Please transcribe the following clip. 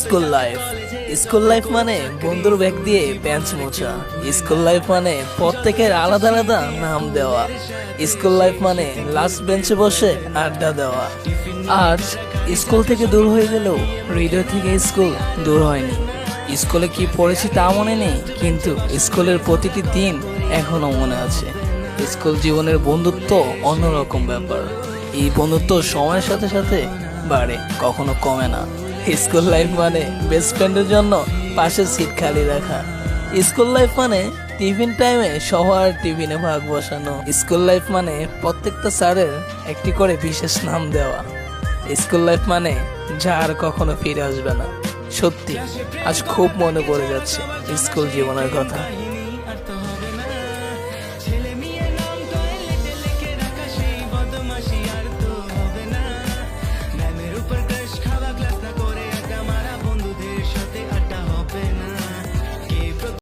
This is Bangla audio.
School life. স্কুল লাইফ মানে বন্ধুর ব্যাগ দিয়ে বেঞ্চ মোছা। স্কুল লাইফ মানে প্রত্যেকের আলাদা আলাদা নাম দেওয়া। স্কুল লাইফ মানে লাস্ট বেঞ্চে বসে আড্ডা দেওয়া। আজ স্কুল থেকে দূর হয়ে গেলেও হৃদয় থেকে স্কুল দূর হয়নি। স্কুলে কি পড়েছি তা মনে নেই, কিন্তু স্কুলের প্রতিটি দিন এখনও মনে আছে। স্কুল জীবনের বন্ধুত্ব অন্যরকম ব্যাপার। এই বন্ধুত্ব সময়ের সাথে সাথে বাড়ে, কখনো কমে না। স্কুল লাইফ মানে বেস্ট ফ্রেন্ডের জন্য পাশে সিট খালি রাখা। স্কুল লাইফ মানে টিফিন টাইমে সবার টিফিনে ভাগ বসানো। স্কুল লাইফ মানে প্রত্যেকটা স্যারের একটি করে বিশেষ নাম দেওয়া। স্কুল লাইফ মানে যা আর কখনো ফিরে আসবে না। সত্যি, আজ খুব মনে পড়ে যাচ্ছে স্কুল জীবনের কথা।